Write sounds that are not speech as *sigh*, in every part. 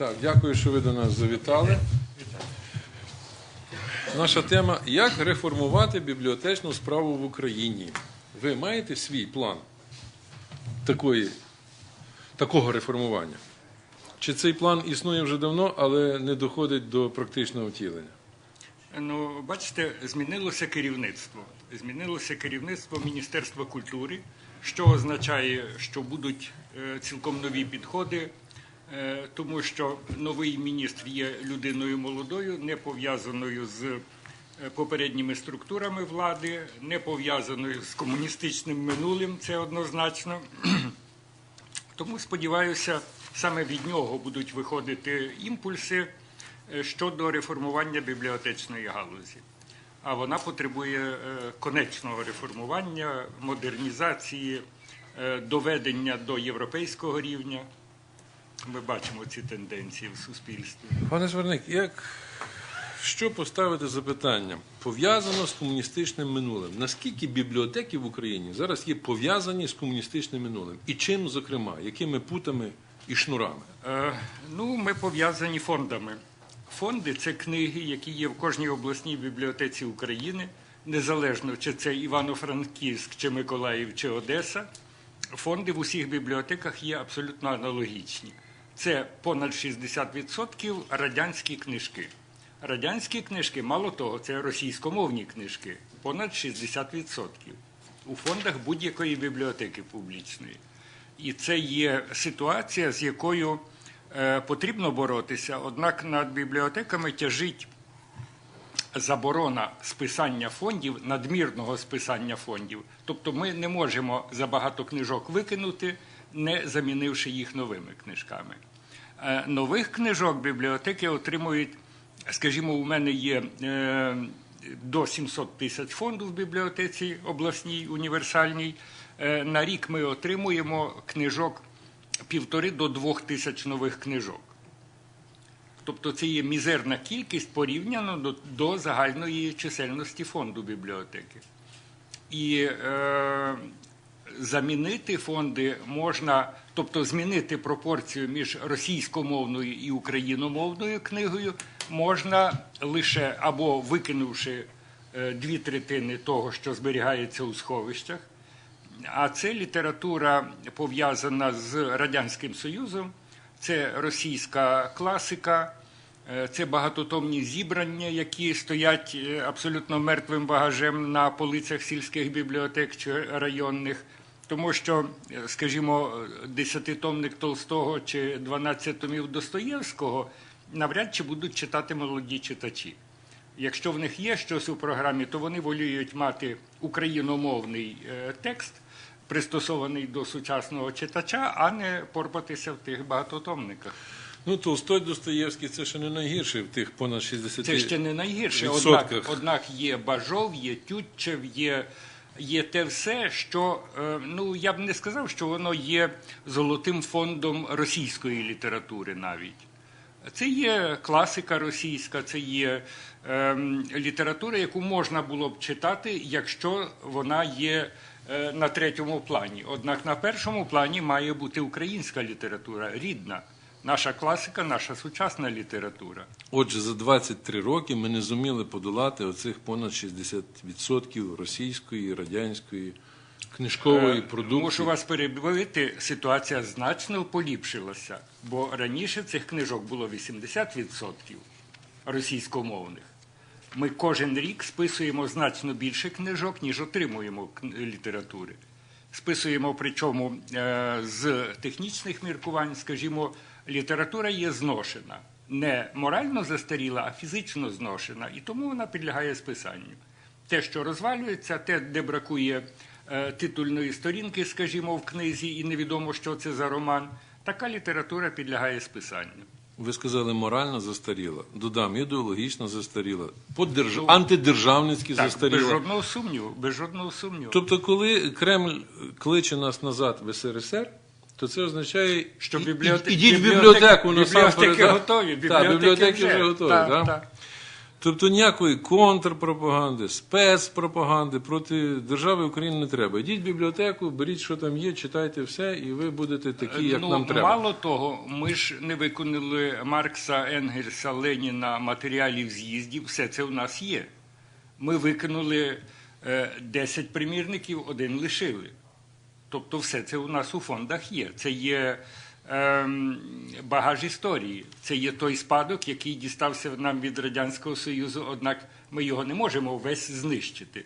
Так, дякую, що ви до нас завітали. Наша тема як реформувати бібліотечну справу в Україні. Ви маєте свій план такої, такого реформування? Чи цей план існує вже давно, але не доходить до практичного втілення? Ну, бачите, змінилося керівництво. Змінилося керівництво Міністерства культури, що означає, що будуть е, цілком нові підходи, тому що новий міністр є людиною молодою, не пов'язаною з е, попередніми структурами влади, не пов'язаною з комуністичним минулим, це однозначно. *clears throat* Тому сподіваюся, саме від нього будуть виходити імпульси е, щодо реформування бібліотечної галузі. А вона потребує е, конечного реформування, модернізації, е, доведення до європейського рівня. Ми бачимо ці тенденції в суспільстві. Пане Зверник, як що поставити запитання? Пов'язано з комуністичним минулим. Наскільки бібліотеки в Україні зараз є пов'язані з комуністичним минулим? І чим, зокрема, якими путами і шнурами? Е, Ну, ми пов'язані фондами. Фонди це книги, які є в кожній обласній бібліотеці України, незалежно чи це Івано-Франківськ, чи Миколаїв, чи Одеса. Фонди в усіх бібліотеках є абсолютно аналогічні. Це понад 60% радянські книжки. Радянські книжки, мало того, це російськомовні книжки, понад 60% у фондах будь-якої бібліотеки публічної. І це є ситуація, з якою е, потрібно боротися. Однак над бібліотеками тяжить заборона списання фондів, надмірного списання фондів. Тобто ми не можемо забагато книжок викинути, не замінивши їх новими книжками. Е, Нових книжок бібліотеки отримують, скажімо, у мене є е, до 700 тисяч фондів в бібліотеці обласній універсальній. Е, На рік ми отримуємо книжок півтори до двох тисяч нових книжок. Тобто це є мізерна кількість порівняно до, до загальної чисельності фонду бібліотеки. І е, замінити фонди можна, тобто змінити пропорцію між російськомовною і україномовною книгою можна лише або викинувши е, дві третини того, що зберігається у сховищах. А це література пов'язана з Радянським Союзом, це російська класика, е, це багатотомні зібрання, які стоять е, абсолютно мертвим багажем на полицях сільських бібліотек чи районних. Тому що, е, скажімо, десятитомник Толстого чи 12 томів Достоєвського навряд чи будуть читати молоді читачі. Якщо в них є щось у програмі, то вони воліють мати україномовний е, текст, пристосований до сучасного читача, а не порпатися в тих багатотомниках. Ну, Толстой Достоєвський це ще не найгірше в тих понад 60 Це ще не найгірше. Однак, однак є Бажов, є Тютчев, є, є те все, що е, ну я б не сказав, що воно є золотим фондом російської літератури навіть. Це є класика російська, це є ем, література, яку можна було б читати, якщо вона є е, на третьому плані. Однак на першому плані має бути українська література, рідна, наша класика, наша сучасна література. Отже, за 23 роки ми не зуміли подолати оцих понад 60% російської, радянської книжкової Е, продукції. Мушу вас перебити, ситуація значно поліпшилася, бо раніше цих книжок було 80% російськомовних. Ми кожен рік списуємо значно більше книжок, ніж отримуємо літератури. Списуємо, причому е, з технічних міркувань, скажімо, література є зношена. Не морально застаріла, а фізично зношена, і тому вона підлягає списанню. Те, що розвалюється, те, де бракує е, титульної сторінки, скажімо, в книзі, і невідомо, що це за роман, така література підлягає списанню. Ви сказали, морально застаріла. Додам, ідеологічно застаріла, подерж... Антидержавницьки Так, без жодного сумніву, без жодного сумніву. Тобто, коли Кремль кличе нас назад в СРСР, то це означає, Що бібліотеки, ідіть в бібліотеку бібліотеки да? готові, Так, бібліотеки вже готові. Так, да? Тобто ніякої контрпропаганди, спецпропаганди проти держави України не треба. Йдіть в бібліотеку, беріть, що там є, читайте все, і ви будете такі, як ну, нам треба. Мало того, ми ж не виконали Маркса, Енгельса, Леніна, матеріалів з'їздів. Все це у нас є. Ми викинули е, 10 примірників, один лишили. Тобто, все це у нас у фондах є. Це є багаж історії. Це є той спадок, який дістався нам від Радянського Союзу, однак ми його не можемо весь знищити.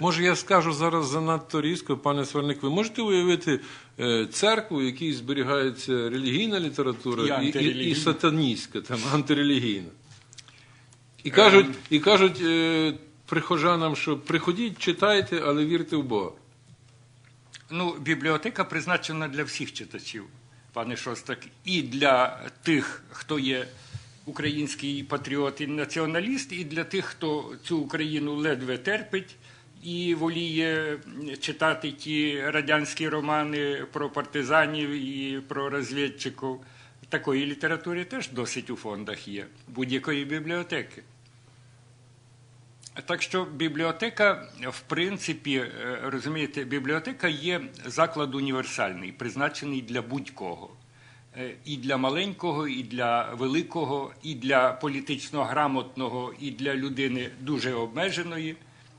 Може, я скажу зараз занадто різко, пане Сварник, ви можете уявити е, церкву, в якій зберігається релігійна література І і, і, і сатаністська, там, антирелігійна. І кажуть, і кажуть е, прихожанам, що приходіть, читайте, але вірте в Бога. Ну, бібліотека призначена для всіх читачів, пане Шостак, і для тих, хто є український патріот і націоналіст, і для тих, хто цю Україну ледве терпить і воліє читати ті радянські романи про партизанів і про розвідчиків. Такої літератури теж досить у фондах є будь-якої бібліотеки. Так що бібліотека, в принципі, е, розумієте, бібліотека є заклад універсальний, призначений для будь-кого. Е, І для маленького, і для великого, і для політично грамотного, і для людини дуже обмеженої.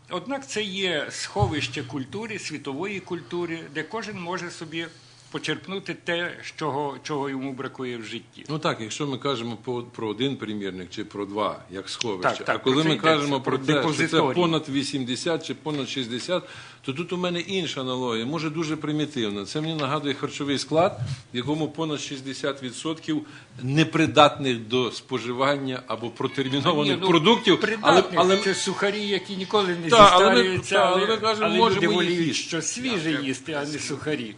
Однак це є сховище культури, світової культури, де кожен може собі почерпнути те, чого, чого йому бракує в житті. Ну так, якщо ми кажемо по- про один примірник чи про два, як сховище, Так, так, а коли ми кажемо про те, що це понад 80 чи понад 60, то тут у мене інша аналогія, може дуже примітивна. Це мені нагадує харчовий склад, в якому понад 60% непридатних до споживання або протермінованих Ні, ну, продуктів, але, але це сухарі, які ніколи не але ми- зістарюються, але, але ми кажемо, але можемо люди їх воліють їсти. що свіже їсти, а не сухарі.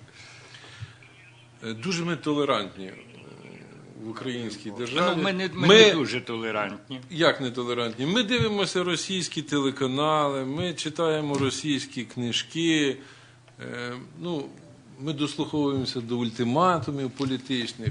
Дуже ми толерантні е, в українській державі. Ну, ми, не, ми, не дуже толерантні. Як нетолерантні? Ми дивимося російські телеканали, ми читаємо російські книжки, е, ну, ми дослуховуємося до ультиматумів політичних,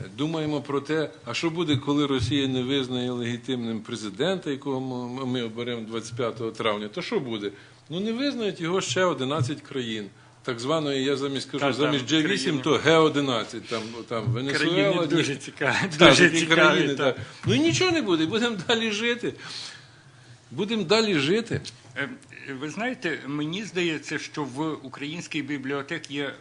е, думаємо про те, а що буде, коли Росія не визнає легітимним президента, якого ми- ми оберемо 25 травня, то що буде? Ну не визнають його ще 11 країн. Так званої, я замість кажу, замість G8, країни. то Г11, там, там Венесуела, Країни дуже цікаві. Дуже цікаві країни, так. так. Ну і нічого не буде, будемо далі жити. Будемо далі жити. Е, Ви знаєте, мені здається, що в українській бібліотеці є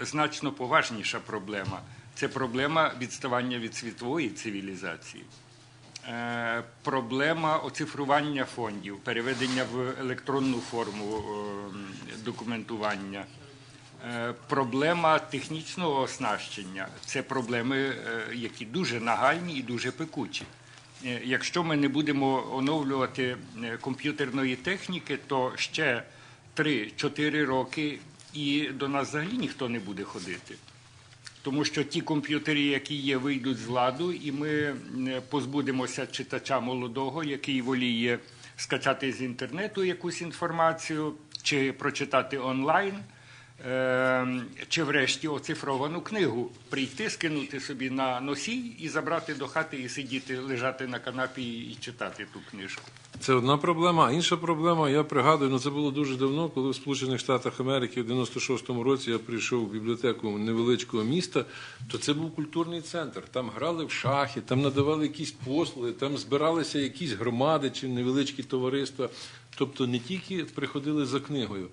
значно поважніша проблема. Це проблема відставання від світової цивілізації. Е, Проблема оцифрування фондів, переведення в електронну форму е, документування, Е, проблема технічного оснащення це проблеми, які дуже нагальні і дуже пекучі. Якщо ми не будемо оновлювати комп'ютерної техніки, то ще 3-4 роки і до нас взагалі ніхто не буде ходити. Тому що ті комп'ютери, які є, вийдуть з ладу, і ми е, позбудемося читача молодого, який воліє скачати з інтернету якусь інформацію чи прочитати онлайн, чи врешті оцифровану книгу, прийти, скинути собі на носій і забрати до хати і сидіти, лежати на канапі і читати ту книжку. Це одна проблема. Інша проблема, я пригадую, ну це було дуже давно, коли в Сполучених Штатах Америки в 96-му році я прийшов в бібліотеку невеличкого міста, то це був культурний центр. Там грали в шахи, там надавали якісь послуги, там збиралися якісь громади чи невеличкі товариства. Тобто не тільки приходили за книгою.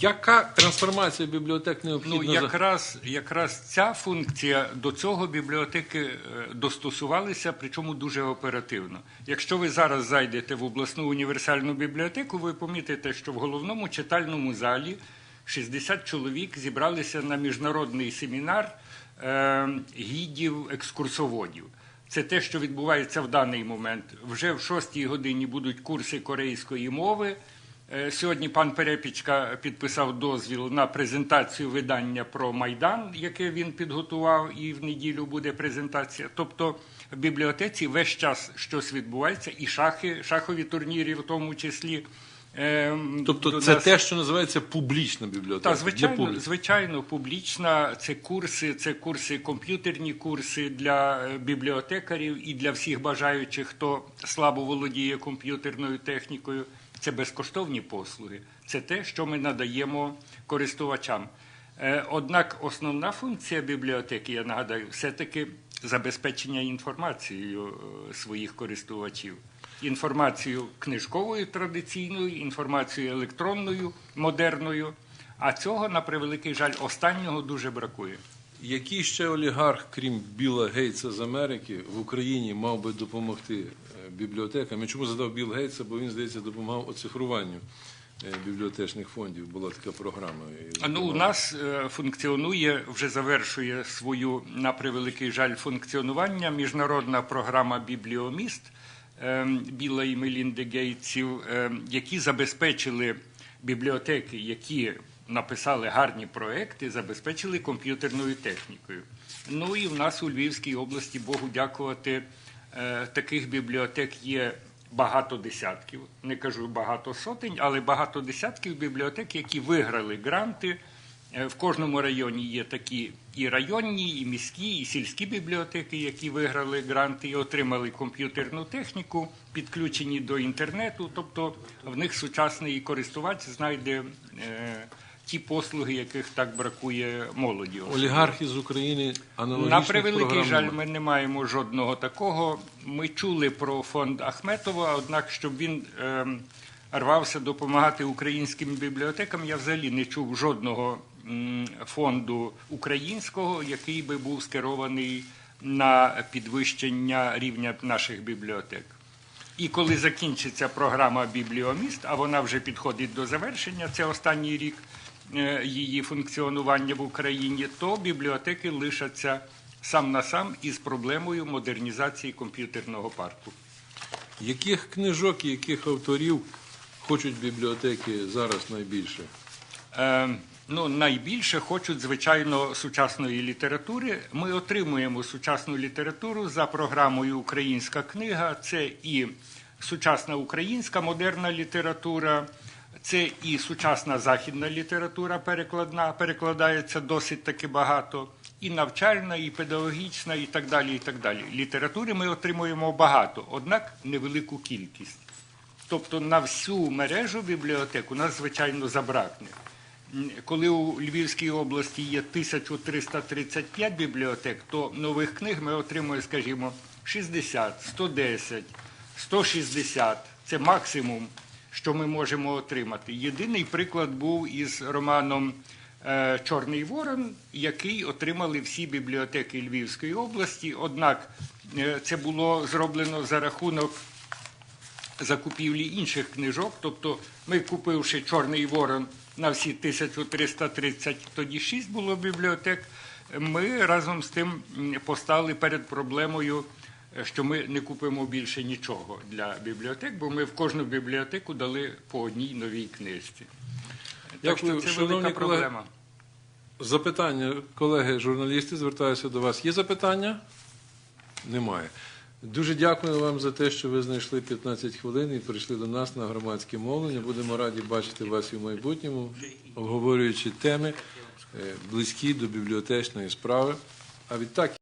Яка трансформація бібліотек необхідна? Ну, якраз, якраз ця функція до цього бібліотеки е, достосувалися, причому дуже оперативно. Якщо ви зараз зайдете в обласну універсальну бібліотеку, ви помітите, що в головному читальному залі 60 чоловік зібралися на міжнародний семінар е, гідів екскурсоводів. Це те, що відбувається в даний момент. Вже в шостій годині будуть курси корейської мови. Е, Сьогодні пан Перепічка підписав дозвіл на презентацію видання про Майдан, яке він підготував, і в неділю буде презентація. Тобто в бібліотеці весь час щось відбувається, і шахи, шахові турніри в тому числі. Ем, Тобто це нас- те, що називається публічна бібліотека. Та, звичайно, публіки. звичайно, публічна це курси, це курси, комп'ютерні курси для е, бібліотекарів і для всіх бажаючих, хто слабо володіє комп'ютерною технікою. Це безкоштовні послуги. Це те, що ми надаємо користувачам. Е, Однак основна функція бібліотеки, я нагадаю, все-таки забезпечення інформацією е, своїх користувачів. Інформацію книжковою традиційною, інформацію електронною, модерною. А цього, на превеликий жаль, останнього дуже бракує. Який ще олігарх, крім Біла Гейтса з Америки, в Україні мав би допомогти е, бібліотекам? Я чому задав Біл Гейтса, бо він, здається, допомагав оцифруванню е, бібліотечних фондів. Була така програма. А Ну, у нас е, функціонує, вже завершує свою, на превеликий жаль, функціонування міжнародна програма Бібліоміст е, Біла і Мелінди Гейтсів, е, які забезпечили бібліотеки, які написали гарні проекти, забезпечили комп'ютерною технікою. Ну і в нас у Львівській області, Богу дякувати, е, таких бібліотек є багато десятків. Не кажу багато сотень, але багато десятків бібліотек, які виграли гранти. Е, В кожному районі є такі і районні, і міські, і сільські бібліотеки, які виграли гранти і отримали комп'ютерну техніку, підключені до інтернету. Тобто в них сучасний користувач знайде е, ті послуги, яких так бракує молоді. Олігархи з України аналогічних На превеликий програм жаль, ми не маємо жодного такого. Ми чули про фонд Ахметова, однак, щоб він ем, рвався допомагати українським бібліотекам, я взагалі не чув жодного м, фонду українського, який би був скерований на підвищення рівня наших бібліотек. І коли закінчиться програма Бібліоміст, а вона вже підходить до завершення, це останній рік е, її функціонування в Україні, то бібліотеки лишаться сам на сам із проблемою модернізації комп'ютерного парку. Яких книжок і яких авторів хочуть бібліотеки зараз найбільше? Е, ну, найбільше хочуть, звичайно, сучасної літератури. Ми отримуємо сучасну літературу за програмою Українська книга. Це і сучасна українська модерна література, це і сучасна західна література перекладна, перекладається досить таки багато. І навчальна, і педагогічна, і так далі. і так далі. Літератури ми отримуємо багато, однак невелику кількість. Тобто на всю мережу бібліотек нас, звичайно, забракне. Коли у Львівській області є 1335 бібліотек, то нових книг ми отримуємо, скажімо, 60, 110, 160. Це максимум, що ми можемо отримати. Єдиний приклад був із романом е, Чорний Ворон, який отримали всі бібліотеки Львівської області. Однак е, це було зроблено за рахунок закупівлі інших книжок. Тобто, ми, купивши Чорний Ворон на всі 1330, тоді 6 було бібліотек. Ми разом з тим постали перед проблемою, що ми не купимо більше нічого для бібліотек, бо ми в кожну бібліотеку дали по одній новій книжці. Так що це велика проблема. Запитання, колеги журналісти, звертаюся до вас. Є запитання? Немає. Дуже дякую вам за те, що ви знайшли 15 хвилин і прийшли до нас на громадське мовлення. Будемо раді бачити вас і в майбутньому, обговорюючи теми е, близькі до бібліотечної справи. А відтак